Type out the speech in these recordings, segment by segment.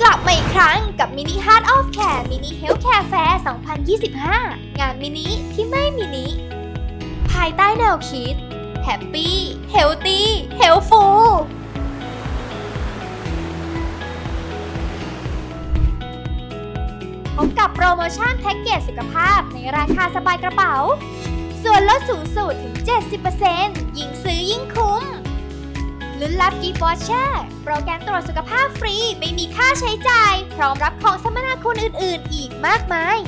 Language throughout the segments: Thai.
กลับมาอีกครั้งกับมินิ Heart of Care มินิ Healthcare Fair 2025 งานมินิที่ไม่มินิ ภายใต้แนวคิด Happy Healthy Healthful พบกับโปรโมชั่นแพ็กเกจสุขภาพในราคาสบายกระเป๋า ส่วนลดสูงสุดถึง 70%ยิ่งซื้อยิ่งคุ้ม ลุ้นรับกิฟต์วอชเชอร์โปรแกรมตรวจสุขภาพฟรี ไม่มีค่าใช้จ่าย พร้อมรับของสมนาคุณอื่น ๆ อีกมากมาย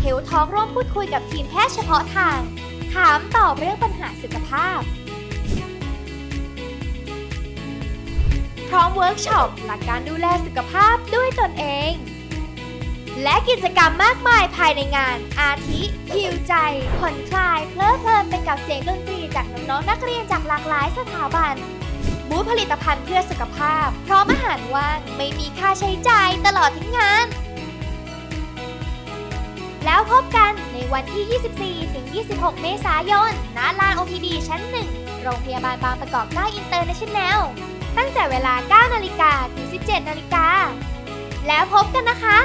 เฮลท้องร่วมพูดคุยกับทีมแพทย์เฉพาะทาง ถามตอบเรื่องปัญหาสุขภาพ พร้อมเวิร์กช็อปหลักการดูแลสุขภาพด้วยตนเอง และกิจกรรมมากมายภายในงานอาทิฮิวใจ ผ่อนคลายเพลิดเพลิน กับเสียงดนตรีจากน้องๆนักเรียนจากหลากหลายสถาบัน บูธผลิตภัณฑ์เพื่อสุขภาพ พร้อมอาหารว่างไม่มีค่าใช้จ่ายตลอดทั้งงาน แล้วพบกันในวันที่ 24 ถึง 26 เมษายน ณ ลาน OPD ชั้น 1 โรงพยาบาลบางประกอบ9อินเตอร์เนชั่นแนล ตั้งแต่เวลา 9 นาฬิกาถึง 17 นาฬิกา แล้วพบกันนะคะ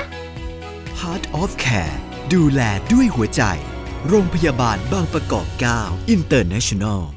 Heart of Care ดูแลด้วยหัวใจ โรงพยาบาลบางประกอบ 9 International